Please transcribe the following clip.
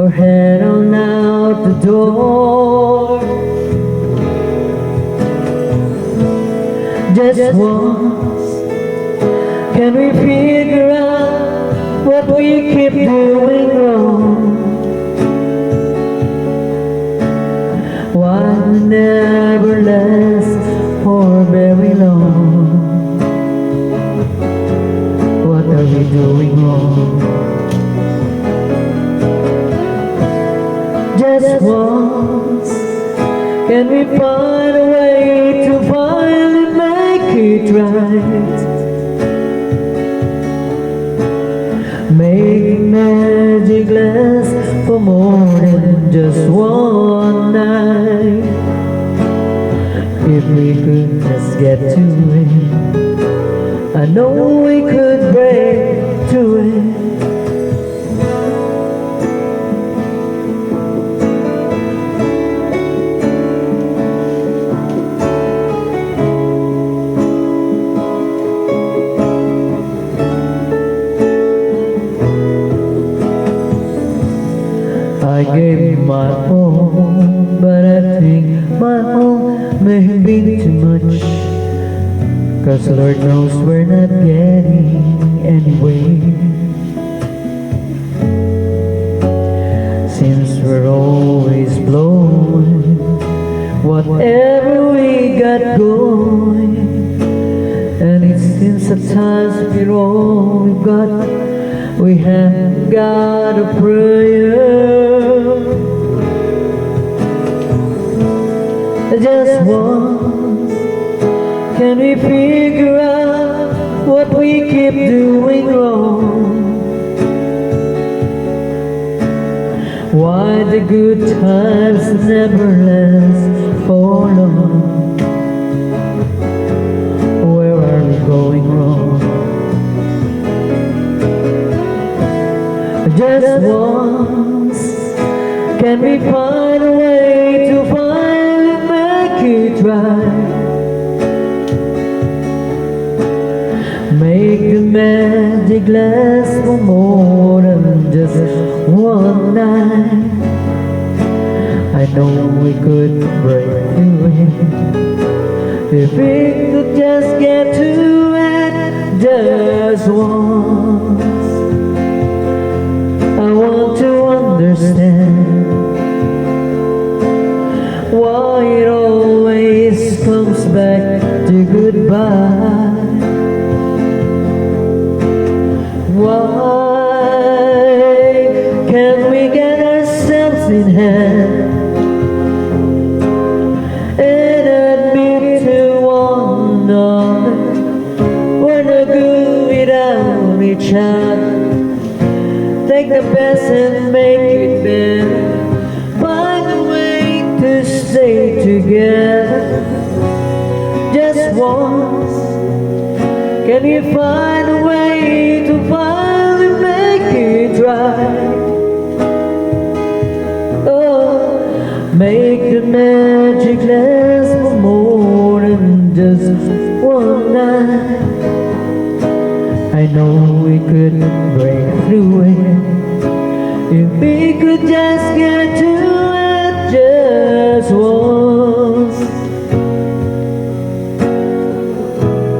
or head on out the door. Just once, can we figure out what we keep doing wrong? Why never last for very long? What are we doing wrong? Once, can we find a way to finally make it right? Make magic last for more than just one night. If we could just get to it, I know we could break Gave my all, but I think my all may have been too much. Cause Lord knows we're not getting anywhere. Since we're always blowing whatever we got going. And it seems at times we're all we've got. We have got a prayer. Just once, can we figure out what we keep doing wrong? Why the good times never last for long? Magic last for more just one night. I know we could break through it if we could just get to it just once. I want to understand why it always comes back to goodbye. In hand and admit to one another we're no good without each other? Take the best and make it better. Find a way to stay together. Just once, can you find a way just one night. I know we could break through it if we could just get to